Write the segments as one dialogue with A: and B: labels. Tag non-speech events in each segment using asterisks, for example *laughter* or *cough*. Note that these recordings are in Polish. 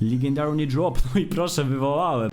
A: legendarny drop. No i proszę, wywołałem.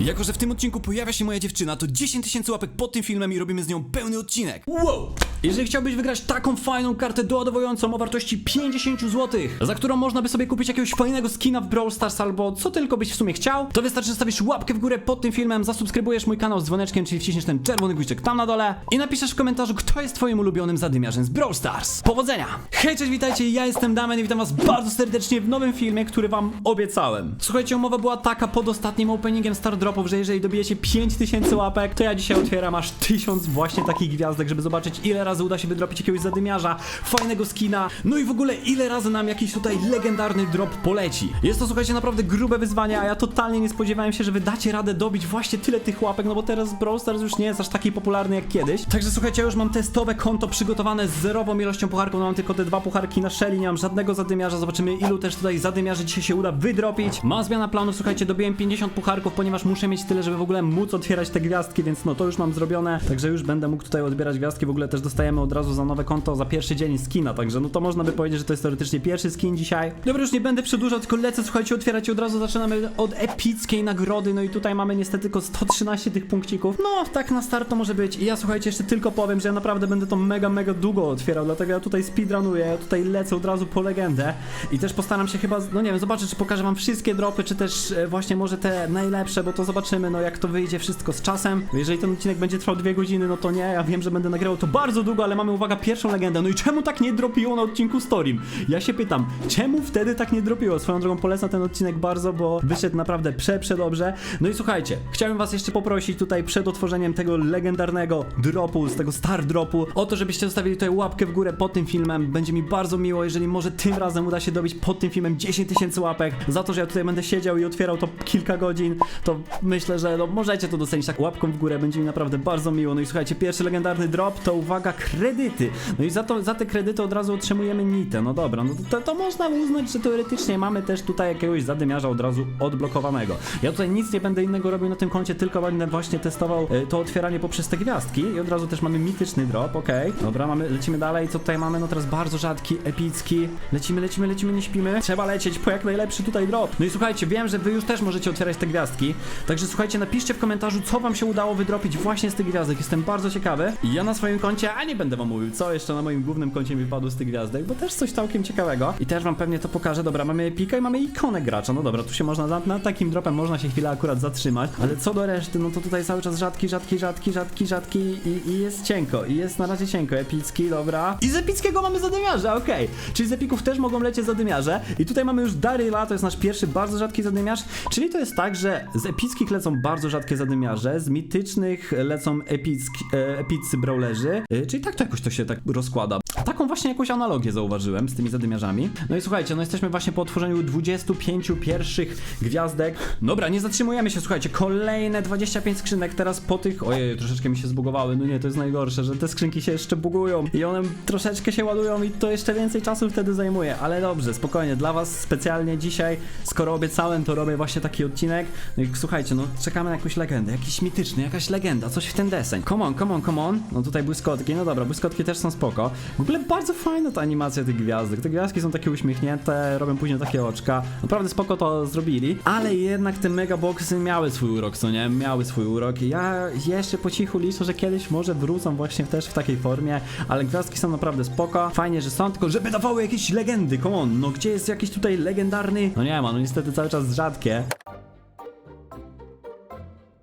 B: Jako, że w tym odcinku pojawia się moja dziewczyna, to 10 tysięcy łapek pod tym filmem i robimy z nią pełny odcinek.
A: Wow! Jeżeli chciałbyś wygrać taką fajną kartę doładowującą o wartości 50 zł, za którą można by sobie kupić jakiegoś fajnego skina w Brawl Stars albo co tylko byś w sumie chciał, to wystarczy, że stawisz łapkę w górę pod tym filmem, zasubskrybujesz mój kanał z dzwoneczkiem, czyli wciśniesz ten czerwony guziczek tam na dole i napiszesz w komentarzu, kto jest twoim ulubionym zadymiarzem z Brawl Stars. Powodzenia! Hej, cześć, witajcie, ja jestem Damian i witam was bardzo serdecznie w nowym filmie, który wam obiecałem. Słuchajcie, umowa była taka pod ostatnim openingiem Star Dropów, że jeżeli dobijecie 5000 łapek, to ja dzisiaj otwieram aż 1000 właśnie takich gwiazdek, żeby zobaczyć ile razy uda się wydropić jakiegoś zadymiarza, fajnego skina, no i w ogóle ile razy nam jakiś tutaj legendarny drop poleci. Jest to, słuchajcie, naprawdę grube wyzwanie, a ja totalnie nie spodziewałem się, że wy dacie radę dobić właśnie tyle tych łapek, no bo teraz Brawl Stars już nie jest aż taki popularny jak kiedyś. Także słuchajcie, ja już mam testowe konto przygotowane z zerową ilością pucharków, no mam tylko te dwa pucharki na Shelly, nie mam żadnego zadymiarza, zobaczymy ilu też tutaj zadymiarzy dzisiaj się uda wydropić. Mam zmiana planu, słuchajcie, dobiłem 50 pucharków, ponieważ muszę mieć tyle, żeby w ogóle móc otwierać te gwiazdki, więc no to już mam zrobione, także już będę mógł tutaj odbierać gwiazdki, w ogóle też dostajemy od razu za nowe konto za pierwszy dzień skina, także no to można by powiedzieć, że to jest teoretycznie pierwszy skin dzisiaj. Dobra, już nie będę przedłużał, tylko lecę, słuchajcie, otwierać i od razu zaczynamy od epickiej nagrody, no i tutaj mamy niestety tylko 113 tych punkcików. No, tak na start to może być. I ja słuchajcie, jeszcze tylko powiem, że ja naprawdę będę to mega, mega długo otwierał, dlatego ja tutaj speedrunuję, ja tutaj lecę od razu po legendę i też postaram się chyba, no nie wiem, zobaczę, czy pokażę wam wszystkie dropy, czy też e, właśnie może te najlepsze, bo to zobaczymy, no jak to wyjdzie wszystko z czasem. Jeżeli ten odcinek będzie trwał dwie godziny, no to nie, ja wiem, że będę nagrywał to bardzo długo, ale mamy, uwaga, pierwszą legendę. No i czemu tak nie dropiło na odcinku Storym? Ja się pytam, czemu wtedy tak nie dropiło? Swoją drogą polecam ten odcinek bardzo, bo wyszedł naprawdę prze, dobrze. No i słuchajcie, chciałem was jeszcze poprosić tutaj przed otworzeniem tego legendarnego dropu, z tego star dropu, o to, żebyście zostawili tutaj łapkę w górę pod tym filmem. Będzie mi bardzo miło, jeżeli może tym razem uda się dobić pod tym filmem 10 tysięcy łapek. Za to, że ja tutaj będę siedział i otwierał to kilka godzin, to myślę, że no, możecie to docenić tak łapką w górę, będzie mi naprawdę bardzo miło. No i słuchajcie, pierwszy legendarny drop to uwaga, kredyty. No i za, to, za te kredyty od razu otrzymujemy nitę. No dobra, no to, to można uznać, że teoretycznie mamy też tutaj jakiegoś zadymiarza od razu odblokowanego. Ja tutaj nic nie będę innego robił na tym koncie, tylko będę właśnie testował e, to otwieranie poprzez te gwiazdki i od razu też mamy mityczny drop, okej. Dobra, mamy, lecimy dalej. Co tutaj mamy? No teraz bardzo rzadki, epicki. Lecimy, lecimy, lecimy, nie śpimy. Trzeba lecieć po jak najlepszy tutaj drop. No i słuchajcie, wiem, że wy już też możecie otwierać te gwiazdki. Także słuchajcie, napiszcie w komentarzu, co wam się udało wydropić właśnie z tych gwiazdek. Jestem bardzo ciekawy. Ja na swoim koncie, a nie będę wam mówił, co jeszcze na moim głównym koncie mi wypadło z tych gwiazdek, bo też coś całkiem ciekawego. I też wam pewnie to pokażę. Dobra, mamy epika i mamy ikonę gracza. No dobra, tu się można, nad, nad takim dropem można się chwilę akurat zatrzymać. Ale co do reszty, no to tutaj cały czas rzadki, rzadki, rzadki, rzadki, rzadki i, i jest cienko. I jest na razie cienko. Epicki, dobra. I z epickiego mamy zadymiarza, okej. Czyli z epików też mogą lecieć zadymiarze. I tutaj mamy już Daryla, to jest nasz pierwszy bardzo rzadki zadymiarz. Czyli to jest tak, że z epickich lecą bardzo rzadkie zadymiarze, z mitycznych lecą epicki, e, epiccy brawlerzy. E, czyli tak to jakoś to się tak rozkłada. Taką właśnie jakąś analogię zauważyłem z tymi zadymiarzami. No i słuchajcie, no jesteśmy właśnie po otworzeniu 25 pierwszych gwiazdek. Dobra, nie zatrzymujemy się, słuchajcie, kolejne 25 skrzynek teraz po tych... Ojej, troszeczkę mi się zbugowały, no nie, to jest najgorsze, że te skrzynki się jeszcze bugują i one troszeczkę się ładują i to jeszcze więcej czasu wtedy zajmuje, ale dobrze, spokojnie, dla was specjalnie dzisiaj, skoro obiecałem, to robię właśnie taki odcinek. No i słuchajcie, no czekamy na jakąś legendę, jakiś mityczny, jakaś legenda, coś w ten deseń. Come on, come on, come on. No tutaj błyskotki, no dobra, błyskotki też są spoko. W ogóle bardzo fajna ta animacja tych gwiazdek. Te gwiazdki są takie uśmiechnięte, robią później takie oczka. Naprawdę spoko to zrobili, ale jednak te mega boxy miały swój urok, co nie? Miały swój urok. Ja jeszcze po cichu liczę, że kiedyś może wrócą właśnie też w takiej formie, ale gwiazdki są naprawdę spoko. Fajnie, że są, tylko żeby dawały jakieś legendy. Come on, no gdzie jest jakiś tutaj legendarny? No nie ma, no niestety cały czas rzadkie.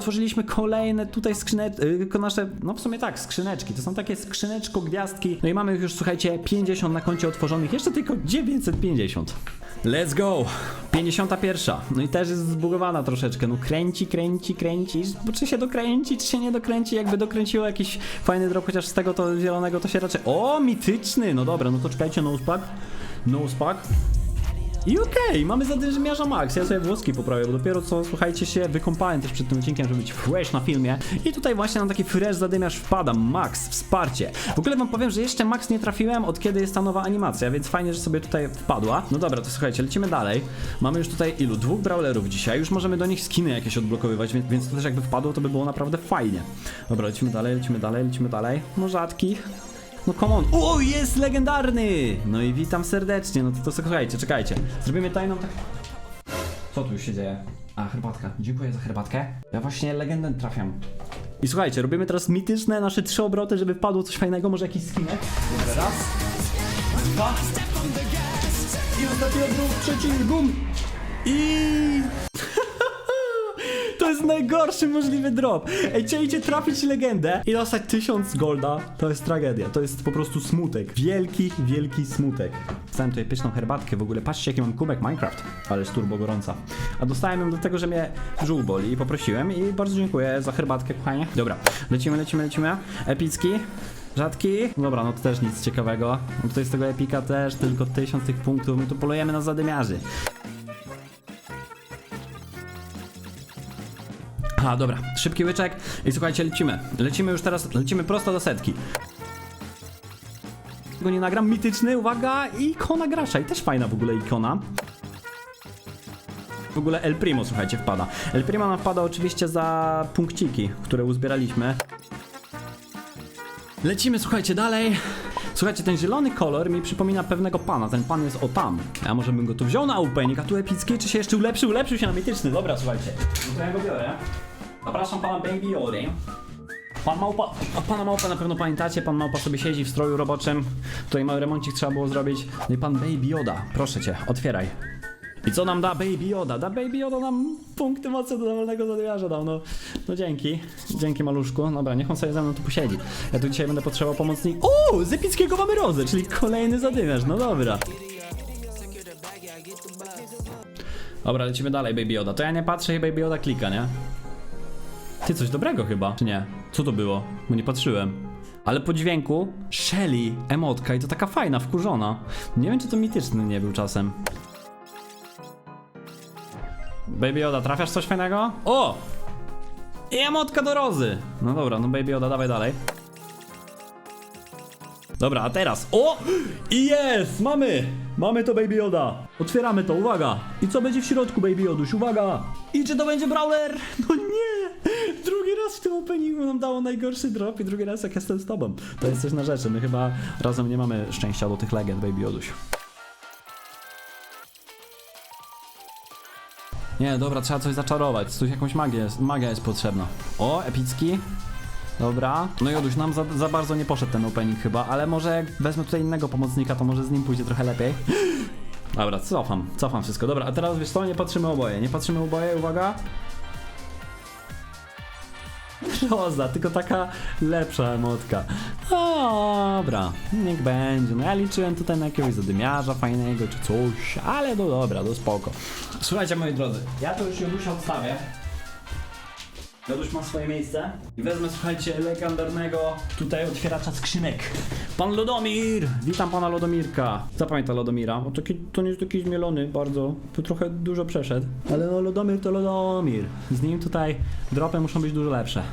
A: Otworzyliśmy kolejne tutaj skrzyneczki, nasze, no w sumie tak, skrzyneczki. To są takie skrzyneczko gwiazdki. No i mamy już, słuchajcie, 50 na koncie otworzonych, jeszcze tylko 950. Let's go! 51. No i też jest zbugowana troszeczkę. No kręci, kręci, kręci. Czy się dokręci, czy się nie dokręci? Jakby dokręciło jakiś fajny drop, chociaż z tego to zielonego to się raczej... O, mityczny! No dobra, no to czekajcie, nosepack. Nosepack. I okej, mamy zadymiarza Max. Ja sobie włoski poprawię, bo dopiero co, słuchajcie się, wykąpałem też przed tym odcinkiem, żeby być fresh na filmie. I tutaj właśnie na taki fresh zadymiarz wpada. Max, wsparcie. W ogóle wam powiem, że jeszcze Max nie trafiłem od kiedy jest ta nowa animacja, więc fajnie, że sobie tutaj wpadła. No dobra, to słuchajcie, lecimy dalej. Mamy już tutaj ilu? Dwóch brawlerów dzisiaj. Już możemy do nich skiny jakieś odblokowywać, więc, więc to też jakby wpadło, to by było naprawdę fajnie. Dobra, lecimy dalej, lecimy dalej, lecimy dalej. No rzadki. No come on. O, jest legendarny! No i witam serdecznie. No to, to słuchajcie, czekajcie. Zrobimy tajną tak. Co tu się dzieje? A, herbatka. Dziękuję za herbatkę. Ja właśnie legendę trafiam. I słuchajcie, robimy teraz mityczne nasze trzy obroty, żeby wpadło coś fajnego, może jakiś skinek. Dobra, raz, dwa i ostatni obrót, trzeci, bum! I... To jest najgorszy możliwy drop. Ej, chcieliście trafić legendę i dostać 1000 golda. To jest tragedia. To jest po prostu smutek. Wielki, wielki smutek. Dostałem tutaj pyszną herbatkę w ogóle. Patrzcie, jaki mam kubek Minecraft. Ale jest turbo gorąca. A dostałem ją do tego, że mnie żół boli i poprosiłem i bardzo dziękuję za herbatkę, kochanie. Dobra, lecimy, lecimy, lecimy. Epicki. Rzadki? Dobra, no to też nic ciekawego. No tutaj z tego epika też tylko 1000 tych punktów. My tu polujemy na zadymiarzy. A, dobra, szybki łyczek i słuchajcie, lecimy. Lecimy już teraz, lecimy prosto do setki. Tego nie nagram, mityczny, uwaga, ikona gracza i też fajna w ogóle ikona. W ogóle El Primo, słuchajcie, wpada. El Primo nam wpada oczywiście za punkciki, które uzbieraliśmy. Lecimy, słuchajcie, dalej. Słuchajcie, ten zielony kolor mi przypomina pewnego pana. Ten pan jest o tam. Ja może bym go tu wziął na opening, a tu epicki, czy się jeszcze ulepszył? Ulepszył się na mityczny. Dobra, słuchajcie. No to ja go biorę. Zapraszam pana Baby Yoda. Pan Małpa, pana Małpa na pewno pamiętacie, pan Małpa sobie siedzi w stroju roboczym. Tutaj mały remoncik trzeba było zrobić. No i pan Baby Yoda, proszę cię, otwieraj. I co nam da Baby Yoda? Da Baby Yoda nam punkty mocy do dowolnego zadymiarza dał, no. No dzięki. Dzięki maluszku. Dobra, niech on sobie ze mną tu posiedzi. Ja tu dzisiaj będę potrzebował pomocnik. O, z epickiego mamy rozę, czyli kolejny zadymiarz, no dobra. Dobra, lecimy dalej, Baby Yoda. To ja nie patrzę i Baby Yoda klika, nie? Ty, coś dobrego chyba, czy nie? Co to było? Bo nie patrzyłem. Ale po dźwięku Shelly, emotka i to taka fajna, wkurzona. Nie wiem, czy to mityczny nie był czasem. Baby Yoda, trafiasz coś fajnego? O! I emotka do rozy! No dobra, no Baby Yoda, dawaj dalej. Dobra, a teraz. O! I jest! Mamy! Mamy to Baby Yoda! Otwieramy to, uwaga! I co będzie w środku Baby Yoduś? Uwaga! I czy to będzie Brawler? No nie! Raz w tym openingu nam dało najgorszy drop i drugi raz jak jestem z tobą. To jest coś na rzeczy. My chyba razem nie mamy szczęścia do tych legend Baby Yoduś. Nie, dobra, trzeba coś zaczarować. Tu jakąś magię, jest- magia jest potrzebna. O, epicki. Dobra. No Joduś, nam za, za bardzo nie poszedł ten opening chyba, ale może jak wezmę tutaj innego pomocnika, to może z nim pójdzie trochę lepiej. Dobra, cofam, cofam wszystko. Dobra, a teraz wiesz co, nie patrzymy oboje, nie patrzymy oboje, uwaga. Roza, tylko taka lepsza emotka. Dobra, niech będzie. No ja liczyłem tutaj na jakiegoś zadymiarza fajnego czy coś, ale no dobra, do spoko. Słuchajcie moi drodzy, ja to już Jodusia odstawię. Joduś ma swoje miejsce. I wezmę, słuchajcie, legendarnego tutaj otwieracza skrzynek. Pan Lodomir! Witam pana Lodomirka. Zapamięta Lodomira. O, taki, to nie jest taki zmielony bardzo. Tu trochę dużo przeszedł. Ale no Lodomir to Lodomir. Z nim tutaj dropy muszą być dużo lepsze.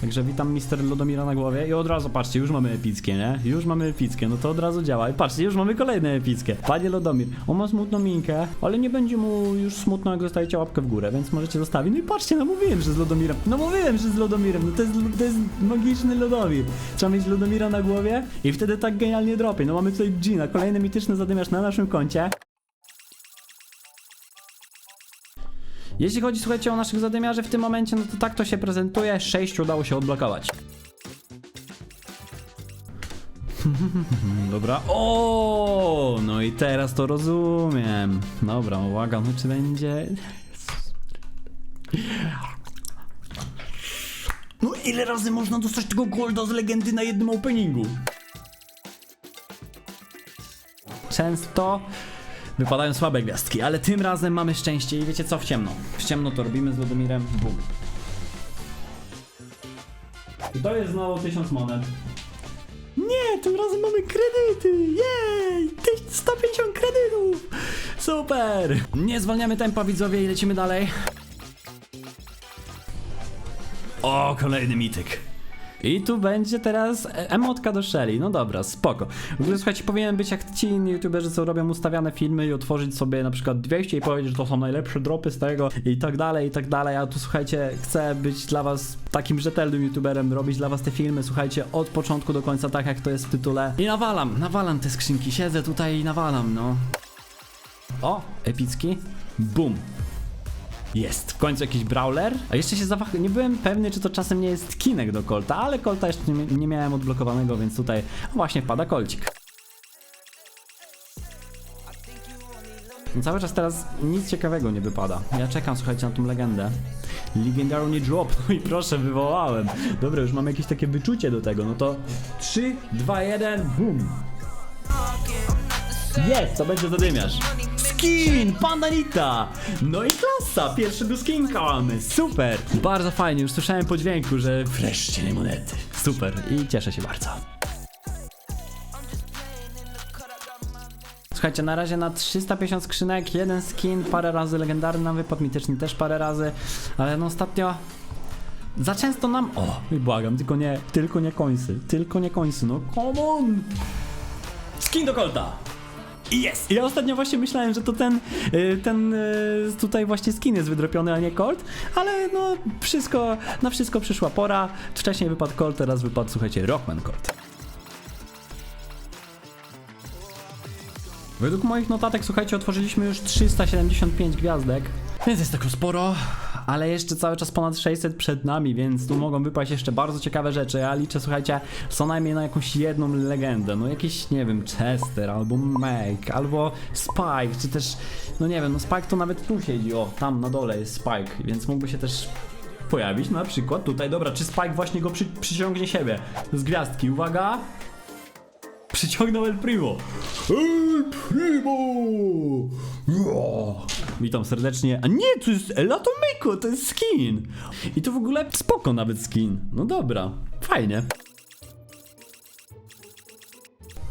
A: Także witam mister Lodomira na głowie i od razu patrzcie, już mamy epickie, nie? Już mamy epickie, no to od razu działa. I patrzcie, już mamy kolejne epickie. Panie Lodomir, on ma smutną minkę, ale nie będzie mu już smutno, jak zostawicie łapkę w górę, więc możecie zostawić. No i patrzcie, no mówiłem, że z Lodomirem. No mówiłem, że z Lodomirem. No to jest, to jest magiczny Lodomir. Trzeba mieć Lodomira na głowie i wtedy tak genialnie dropie. No mamy tutaj Gina, kolejny mityczny zadymiarz na naszym koncie. Jeśli chodzi, słuchajcie, o naszych zadymiarzy w tym momencie, no to tak to się prezentuje. 6 udało się odblokować. *laughs* Dobra. O, no i teraz to rozumiem. Dobra, uwaga, no czy będzie. No ile razy można dostać tego golda z legendy na jednym openingu? Często wypadają słabe gwiazdki, ale tym razem mamy szczęście i wiecie co, w ciemno. W ciemno to robimy z Lodomirem, bum. To jest znowu 1000 monet. Nie, tym razem mamy kredyty! Jej! 150 kredytów! Super! Nie zwalniamy tempa widzowie i lecimy dalej. O, kolejny mityk. I tu będzie teraz emotka do Shelly. No dobra, spoko. W ogóle słuchajcie, powinien być jak ci inni youtuberzy, co robią ustawiane filmy i otworzyć sobie na przykład 200 i powiedzieć, że to są najlepsze dropy z tego i tak dalej, i tak dalej. A tu słuchajcie, chcę być dla was takim rzetelnym youtuberem, robić dla was te filmy, słuchajcie, od początku do końca, tak jak to jest w tytule. I nawalam, nawalam te skrzynki, siedzę tutaj i nawalam, no. O, epicki. Bum. Jest, w końcu jakiś brawler. A jeszcze się zawahałem, nie byłem pewny, czy to czasem nie jest skinek do kolta, ale kolta jeszcze nie, nie miałem odblokowanego, więc tutaj właśnie wpada kolcik. No Cały czas teraz nic ciekawego nie wypada. Ja czekam, słuchajcie, na tą legendę. Legendary drop, *laughs* no i proszę, wywołałem. Dobra, już mam jakieś takie wyczucie do tego, no to 3, 2, 1, boom. Jest, to będzie zadymiarz. Skin, Pandanita! No i klasa, pierwszego skinka mamy, super! Bardzo fajnie, już słyszałem po dźwięku, że wreszcie monety. Super i cieszę się bardzo. Słuchajcie, na razie na 350 skrzynek, jeden skin, parę razy legendarny nam wypadł, mityczny też parę razy, ale no ostatnio za często nam... O, i błagam, tylko nie, tylko nie końcy, tylko nie końcy, no come on! Skin do kolta! Jest! Ja ostatnio właśnie myślałem, że to ten, y, ten y, tutaj właśnie skin jest wydropiony, a nie Colt, ale no wszystko, na wszystko przyszła pora. Wcześniej wypadł Colt, teraz wypadł, słuchajcie, Rockman Colt. Według moich notatek, słuchajcie, otworzyliśmy już 375 gwiazdek. Więc jest tego sporo, ale jeszcze cały czas ponad 600 przed nami, więc tu mogą wypaść jeszcze bardzo ciekawe rzeczy. Ja liczę, słuchajcie, co najmniej na jakąś jedną legendę. No jakiś, nie wiem, Chester, albo Meg, albo Spike, czy też, no nie wiem, no Spike to nawet tu siedzi, o, tam na dole jest Spike, więc mógłby się też pojawić na przykład tutaj. Dobra, czy Spike właśnie go przy, przyciągnie siebie z gwiazdki? Uwaga! Przyciągnął El Primo. El Primo! Witam serdecznie. A nie, to jest El To jest skin. I to w ogóle spoko nawet skin. No dobra, fajnie.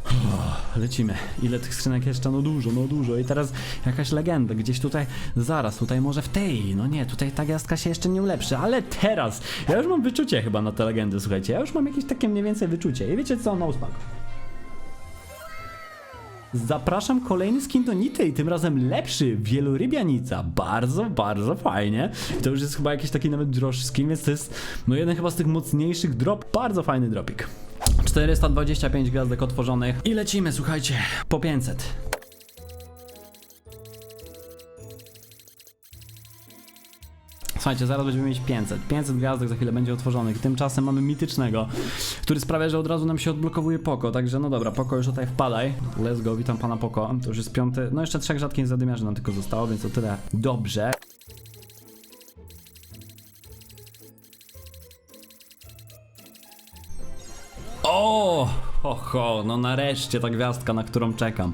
A: Uff, Lecimy. Ile tych skrzynek jeszcze? No dużo, no dużo. I teraz jakaś legenda. Gdzieś tutaj, zaraz, tutaj może w tej. No nie, tutaj ta gwiazdka się jeszcze nie ulepszy. Ale teraz, ja już mam wyczucie chyba na te legendy, słuchajcie. Ja już mam jakieś takie mniej więcej wyczucie. I wiecie co? No spak. Zapraszam kolejny skin do Nity i tym razem lepszy, wielorybianica. Bardzo, bardzo fajnie. To już jest chyba jakiś taki nawet droższy skin, więc to jest no jeden chyba z tych mocniejszych drop. Bardzo fajny dropik. 425 gwiazdek otworzonych i lecimy, słuchajcie, po 500. Słuchajcie, zaraz będziemy mieć 500. 500 gwiazdek za chwilę będzie otworzonych. Tymczasem mamy mitycznego, który sprawia, że od razu nam się odblokowuje Poko. Także no dobra, Poko już tutaj wpadaj. Let's go, witam pana Poko. To już jest piąty. No jeszcze trzech rzadkich zadymiarzy nam tylko zostało, więc to tyle. Dobrze. O! Ho, ho, no nareszcie ta gwiazdka, na którą czekam.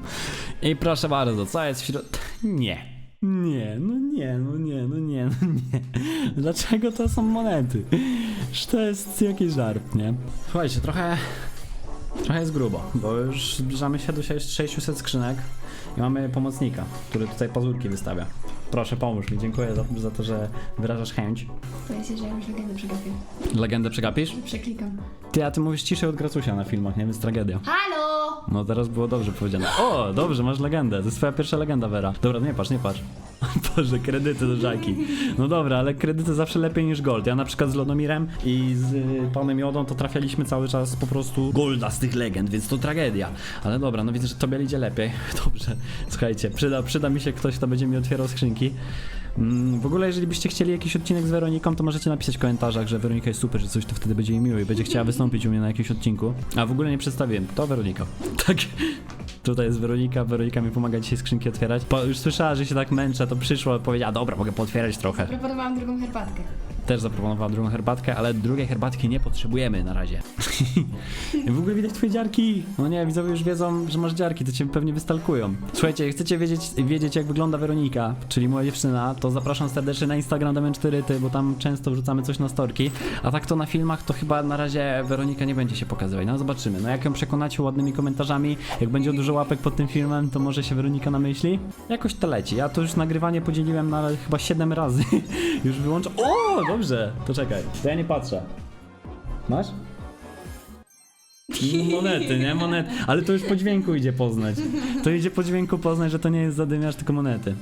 A: I proszę bardzo, co jest wśród... Nie. Nie, no nie, no nie, no nie, no nie. *laughs* Dlaczego to są monety? Że to jest jakiś żart, nie? Słuchajcie, trochę... Trochę jest grubo, bo już zbliżamy się do 600 skrzynek i mamy pomocnika, który tutaj pazurki wystawia. Proszę, pomóż mi, dziękuję za, za to, że wyrażasz chęć.
C: Boję się, że jakąś legendę przegapię.
A: Legendę przegapisz?
C: Przeklikam.
A: Ty, a ty mówisz ciszej od Gracusia na filmach, nie? Więc tragedia.
C: Halo!
A: No teraz było dobrze powiedziane. O, dobrze, masz legendę. To jest twoja pierwsza legenda, Vera. Dobra, nie patrz, nie patrz. *laughs* Boże, kredyty do żaki. No dobra, ale kredyty zawsze lepiej niż gold. Ja na przykład z Lodomirem i z y, panem Jodą to trafialiśmy cały czas po prostu golda z tych legend, więc to tragedia. Ale dobra, no widzę, że tobie idzie lepiej. *laughs* Dobrze, słuchajcie, przyda, przyda mi się ktoś, kto będzie mi otwierał skrzynki. Mm, w ogóle, jeżeli byście chcieli jakiś odcinek z Weroniką, to możecie napisać w komentarzach, że Weronika jest super, że coś to wtedy będzie jej miło i będzie chciała wystąpić u mnie na jakimś odcinku. A w ogóle nie przedstawiłem, to Weronika. *laughs* Tak. Tutaj jest Weronika, Weronika mi pomaga dzisiaj skrzynki otwierać. Po, już słyszała, że się tak męczę, to przyszła i powiedziała, dobra, mogę pootwierać trochę.
C: Proponowałam drugą herbatkę.
A: Też zaproponowała drugą herbatkę, ale drugiej herbatki nie potrzebujemy na razie. *laughs* w ogóle widać twoje dziarki. No nie, widzowie już wiedzą, że masz dziarki, to cię pewnie wystalkują. Słuchajcie, chcecie wiedzieć, wiedzieć jak wygląda Weronika, czyli moja dziewczyna, to zapraszam serdecznie na Instagram Damian 4 ty, bo tam często wrzucamy coś na storki. A tak to na filmach to chyba na razie Weronika nie będzie się pokazywać. No zobaczymy. No jak ją przekonacie ładnymi komentarzami, jak będzie dużo łapek pod tym filmem, to może się Weronika namyśli. Jakoś to leci. Ja to już nagrywanie podzieliłem na chyba 7 razy. *laughs* już wyłączę. O, dobrze. To czekaj. To ja nie patrzę. Masz? Monety, nie? Monety. Ale to już po dźwięku idzie poznać. To idzie po dźwięku poznać, że to nie jest zadymiarz, tylko monety.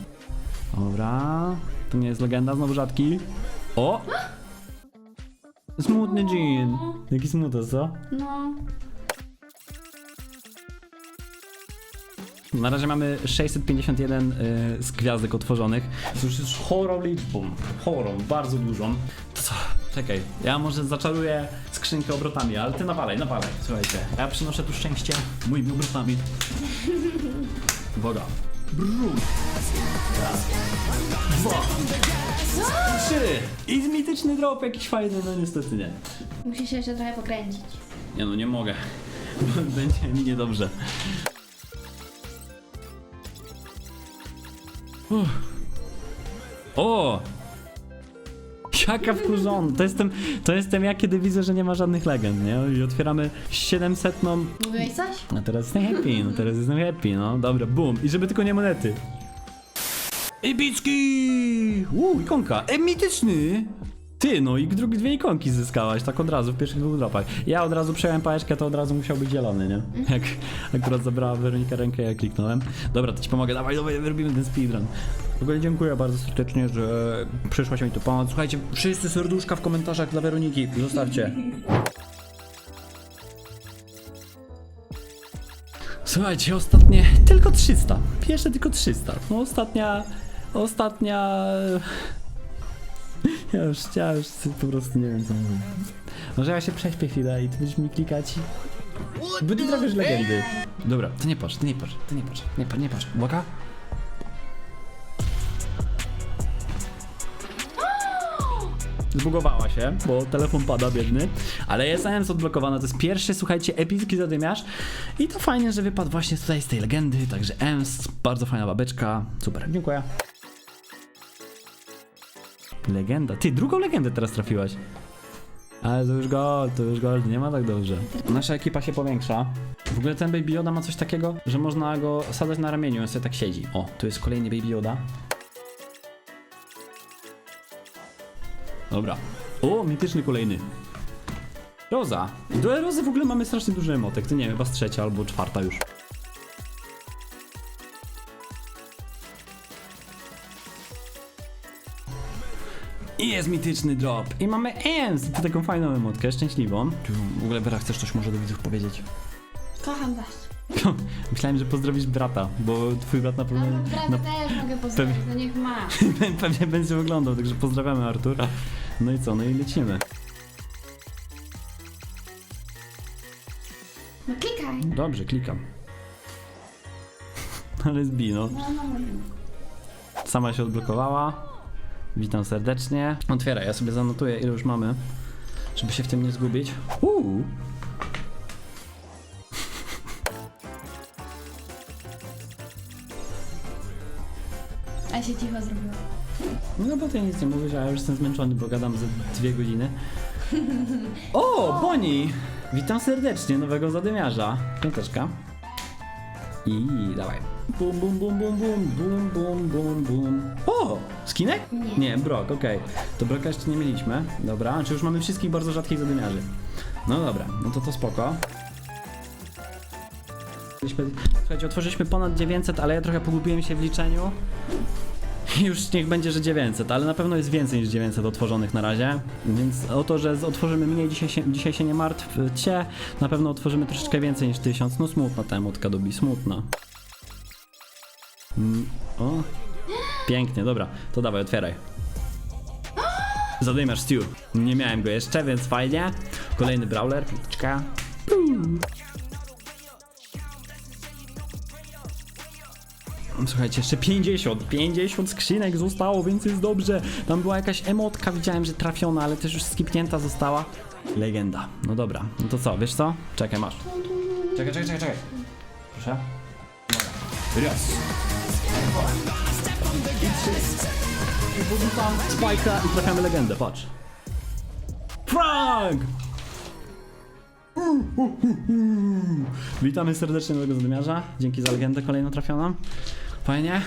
A: Dobra. To nie jest legenda, znowu rzadki. O! Smutny Jean. Jaki smutek, co?
C: No.
A: Na razie mamy 651 y, z gwiazdek otworzonych. To już jest chorą liczbą. Chorą, bardzo dużą. To co? Czekaj, ja może zaczaruję skrzynkę obrotami, ale ty nawalaj, nawalaj. Słuchajcie, ja przynoszę tu szczęście moimi obrotami. Uwaga. Brum. Raz. Dwa. Trzy. I mityczny drop jakiś fajny, no niestety nie.
C: Musisz się jeszcze trochę pokręcić.
A: Nie no, nie mogę. *laughs* Będzie mi niedobrze. Uff. O! Jaka wkurzona. To jestem, to jestem ja, kiedy widzę, że nie ma żadnych legend, nie? I otwieramy 700.
C: Mówiłeś coś?
A: No teraz jestem happy, no teraz jestem happy, no. Dobra, boom. I żeby tylko nie monety. Epicki! Uuu, ikonka. E, mityczny! Ty, no i drugie dwie ikonki zyskałaś, tak od razu w pierwszych dwóch dropach. Ja od razu przejąłem pałeczkę, to od razu musiał być zielony, nie? Jak akurat zabrała Weronika rękę, ja kliknąłem. Dobra, to ci pomogę, dawaj, dawaj, robimy ten speedrun. W ogóle dziękuję bardzo serdecznie, że przyszłaś mi tu pomóc. Słuchajcie, wszyscy serduszka w komentarzach dla Weroniki, zostawcie. Słuchajcie, ostatnie tylko 300. Pierwsze tylko 300. No ostatnia, ostatnia... *laughs* Ja już, ja już po prostu nie wiem co mówię. Może ja się prześpię chwilę i ty będziesz mi klikać. Bo ty trafisz legendy. Dobra, ty nie patrz, ty nie patrz, ty nie patrz, nie patrz, nie patrz. Uwaga. Zbugowała się, bo telefon pada biedny, ale jest EMS odblokowana, to jest pierwszy, słuchajcie, epicki zadymiarz i to fajnie, że wypadł właśnie tutaj z tej legendy, także EMS, bardzo fajna babeczka, super, dziękuję. Legenda, ty, drugą legendę teraz trafiłaś. Ale to już gold, to już gold, nie ma tak dobrze. Nasza ekipa się powiększa. W ogóle ten Baby Yoda ma coś takiego, że można go sadać na ramieniu, on sobie tak siedzi. O, tu jest kolejny Baby Yoda. Dobra. O, mityczny kolejny. Roza. Do Rozy w ogóle mamy strasznie duży emotek. To nie wiem, chyba z trzecia albo czwarta już. I jest mityczny drop. I mamy ENS. To taką fajną emotkę, szczęśliwą. W ogóle Vera, chcesz coś może do widzów powiedzieć?
C: Kocham was.
A: Myślałem, że pozdrowisz brata, bo twój brat na pewno...
C: No, brata
A: na,
C: też mogę pozdrowić, no niech ma. *laughs*
A: pewnie będzie oglądał, także pozdrawiamy Artura. No i co, no i lecimy.
C: No klikaj.
A: Dobrze, klikam. *laughs* Ale zbino.
C: No, no, no.
A: Sama się odblokowała. Witam serdecznie. Otwieraj, ja sobie zanotuję ile już mamy, żeby się w tym nie zgubić. Uuu.
C: A się cicho zrobiła.
A: No bo ty nic nie mówisz, a ja już jestem zmęczony, bo gadam ze dwie godziny. *laughs* O, Boni! Witam serdecznie, nowego zadymiarza. Piąteczka. I dawaj. Bum, bum, bum, bum, bum, bum, bum, bum, bum. O! Skinek?
C: Nie.
A: Nie, Brok, okej. To Broka jeszcze nie mieliśmy. Dobra, czy już mamy wszystkich bardzo rzadkich zadymiarzy? No dobra, no to to spoko. Słuchajcie, otworzyliśmy ponad 900, ale ja trochę pogubiłem się w liczeniu. Już niech będzie, że 900, ale na pewno jest więcej niż 900 otworzonych na razie. Więc o to, że z- otworzymy mniej, dzisiaj się, dzisiaj się nie martwcie. Na pewno otworzymy troszeczkę więcej niż 1000. No smutna ta emotka dobi, smutna. Mm, o. Pięknie, dobra. To dawaj, otwieraj. Zadymiarz Stew. Nie miałem go jeszcze, więc fajnie. Kolejny brawler, piczka. Słuchajcie, jeszcze 50, 50 skrzynek zostało, więc jest dobrze. Tam była jakaś emotka, widziałem, że trafiona, ale też już skipnięta została. Legenda. No dobra, no to co, wiesz co? Czekaj, masz. Czekaj, czekaj, czekaj, czekaj. Proszę. Raz. I trzy. I trafiamy legendę, patrz. Frank! Witamy serdecznie nowego zadymiarza. Dzięki za legendę kolejną trafioną. Fajnie.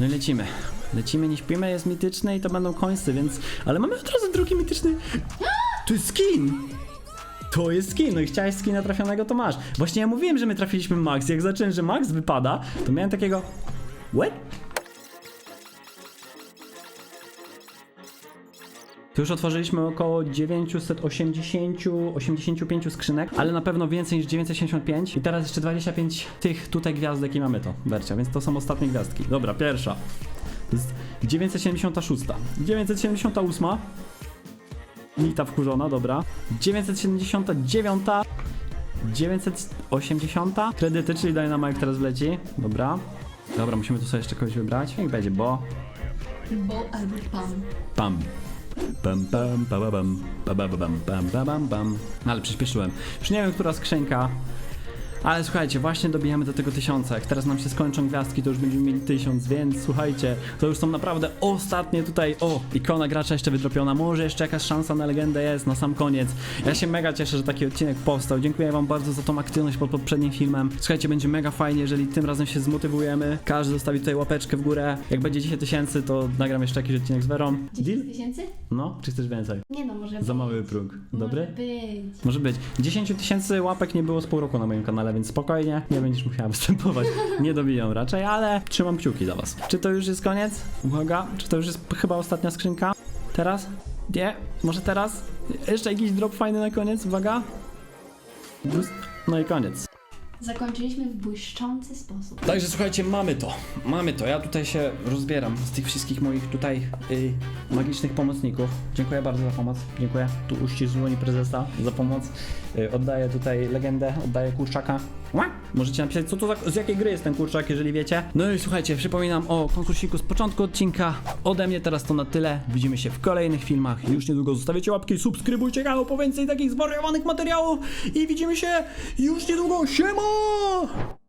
A: No i lecimy. Lecimy, nie śpimy, jest mityczny i to będą końcy, więc... Ale mamy od razu drugi mityczny... To jest skin! To jest skin, no i chciałeś skina trafionego, to masz. Właśnie ja mówiłem, że my trafiliśmy Max. Jak zacząłem, że Max wypada, to miałem takiego... What? To już otworzyliśmy około 980-85 skrzynek, ale na pewno więcej niż 975. I teraz jeszcze 25 tych tutaj gwiazdek i mamy to, Bercia, więc to są ostatnie gwiazdki. Dobra, pierwsza. Z 976. 978. Nita wkurzona, dobra. 979. 980. Kredyty, czyli Dynamite teraz wleci. Dobra. Dobra, musimy tu sobie jeszcze kogoś wybrać. Niech będzie, bo...
C: Bo albo pan.
A: Pam. Pam, pam, pa, pa, pam, pa, pa, pa, pam, pam, pa, pam, pam. No, Ale przyspieszyłem. Już nie wiem, która skrzynka. Ale słuchajcie, właśnie dobijamy do tego tysiąca. Jak teraz nam się skończą gwiazdki, to już będziemy mieli tysiąc, więc słuchajcie, to już są naprawdę ostatnie tutaj. O, ikona gracza jeszcze wydropiona. Może jeszcze jakaś szansa na legendę jest na sam koniec. Ja się mega cieszę, że taki odcinek powstał. Dziękuję Wam bardzo za tą aktywność pod poprzednim filmem. Słuchajcie, będzie mega fajnie, jeżeli tym razem się zmotywujemy. Każdy zostawi tutaj łapeczkę w górę. Jak będzie 10 tysięcy, to nagram jeszcze jakiś odcinek z Werą. Deal?
C: 10 tysięcy?
A: No, czy chcesz więcej?
C: Nie no, może
A: Za mały próg. Dobry?
C: Może być.
A: Może być. 10 tysięcy łapek nie było z pół roku na moim kanale, więc spokojnie, nie będziesz musiała *laughs* występować. Nie dobiją raczej, ale trzymam kciuki za was. Czy to już jest koniec? Uwaga, czy to już jest chyba ostatnia skrzynka? Teraz? Nie? Może teraz? Jeszcze jakiś drop fajny na koniec? Uwaga. No i koniec.
C: Zakończyliśmy w błyszczący sposób.
A: Także słuchajcie, mamy to. Mamy to. Ja tutaj się rozbieram z tych wszystkich moich tutaj y, magicznych pomocników. Dziękuję bardzo za pomoc. Dziękuję. Tu uścisk prezesa za pomoc. Y, oddaję tutaj legendę, oddaję kurczaka. Możecie napisać, co to za, z jakiej gry jest ten kurczak, jeżeli wiecie. No i słuchajcie, przypominam o konkursiku z początku odcinka. Ode mnie teraz to na tyle. Widzimy się w kolejnych filmach. Już niedługo zostawiacie łapki, subskrybujcie kanał po więcej takich zwariowanych materiałów. I widzimy się już niedługo. Siema!